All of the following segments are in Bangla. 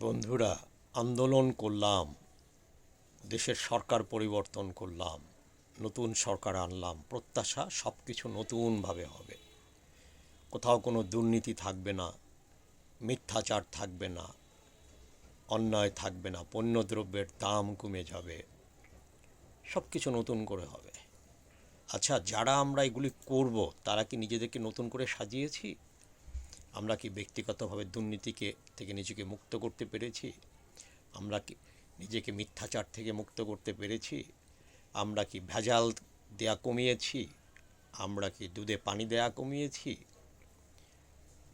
বন্ধুরা, আন্দোলন করলাম, দেশের সরকার পরিবর্তন করলাম, নতুন সরকার আনলাম, প্রত্যাশা সব কিছু নতুনভাবে হবে। কোথাও কোনো দুর্নীতি থাকবে না, মিথ্যাচার থাকবে না, অন্যায় থাকবে না, পণ্যদ্রব্যের দাম কমে যাবে সব কিছু নতুন করে হবে। আচ্ছা যারা আমরা এগুলি করব, তারা কি নিজেদেরকে নতুন করে সাজিয়েছি? আমরা কি ব্যক্তিগতভাবে দুর্নীতিকে থেকে নিজেকে মুক্ত করতে পেরেছি? আমরা কি নিজেকে মিথ্যাচার থেকে মুক্ত করতে পেরেছি? আমরা কি ভেজাল দেয়া কমিয়েছি? আমরা কি দুধে পানি দেয়া কমিয়েছি?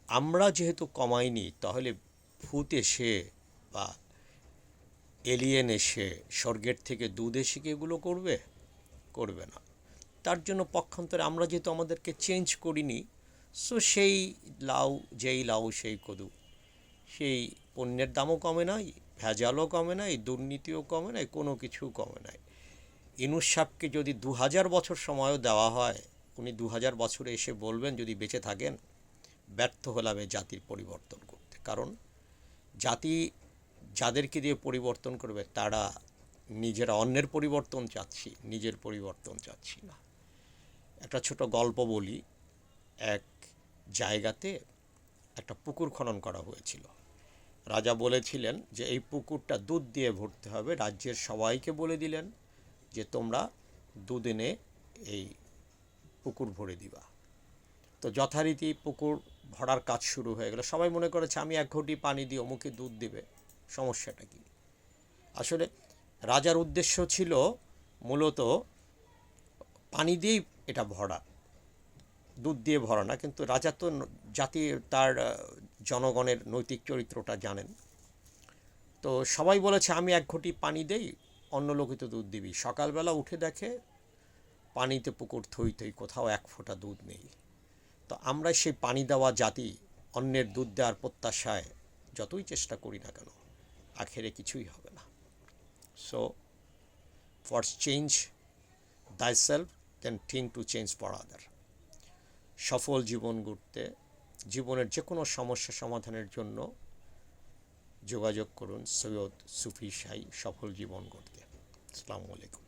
আমরা যেহেতু কমাইনি, তাহলে ভূত এসে বা এলিয়েন এসে স্বর্গের থেকে দুধ এসে কি এগুলো করবে? করবে না। তার জন্য পক্ষান্তরে আমরা যেহেতু আমাদেরকে চেঞ্জ করিনি সো সেই লাউ, যেই লাউ, সেই কদু। সেই পণ্যের দামও কমে নাই, ভেজালও কমে নাই, দুর্নীতিও কমে নাই, কোনো কিছু কমে নাই। ইনুস যদি দু হাজার বছর সময়ও দেওয়া হয়, উনি দু হাজার বছরে এসে বলবেন, যদি বেঁচে থাকেন, ব্যর্থ হলাম জাতির পরিবর্তন করতে। কারণ জাতি যাদেরকে দিয়ে পরিবর্তন করবে, তারা নিজেরা অন্যের পরিবর্তন চাচ্ছি, নিজের পরিবর্তন চাচ্ছি না। একটা ছোট গল্প বলি। এক জায়গাতে একটা পুকুর খনন করা হয়েছিল। রাজা বলেছিলেন যে এই পুকুরটা দুধ দিয়ে ভরতে হবে। রাজ্যের সবাইকে বলে দিলেন যে তোমরা দুদিনে এই পুকুর ভরে দিবা। তো যথারীতি পুকুর ভরার কাজ শুরু হয়ে গেল। সবাই মনে করেছে, আমি এক ঘটি পানি দিয়ে অমুকে দুধ দিবে। সমস্যাটা কি? আসলে রাজার উদ্দেশ্য ছিল মূলত পানি দিয়েই এটা ভরা। দুধ দিয়ে ভরা না, কিন্তু রাজা তো জাতি তার জনগণের নৈতিক চরিত্রটা জানেন। তো সবাই বলেছে, আমি এক ঘটি পানি দেই, অন্য লোকে তো দুধ দিবি। সকালবেলা উঠে দেখে, পানিতে পুকুর থই থই, কোথাও এক ফোঁটা দুধ নেই। তো আমরা সেই পানি দেওয়া জাতি, অন্যের দুধ দেওয়ার প্রত্যাশায় যতই চেষ্টা করি না কেন, আখেরে কিছুই হবে না। So for change thyself then think to change for other সফল জীবন গড়তে, জীবনের যে কোনো সমস্যা সমাধানের জন্য যোগাযোগ করুন সৈয়দ সুফি সাই সফল জীবন গড়তে। আসসালামু আলাইকুম।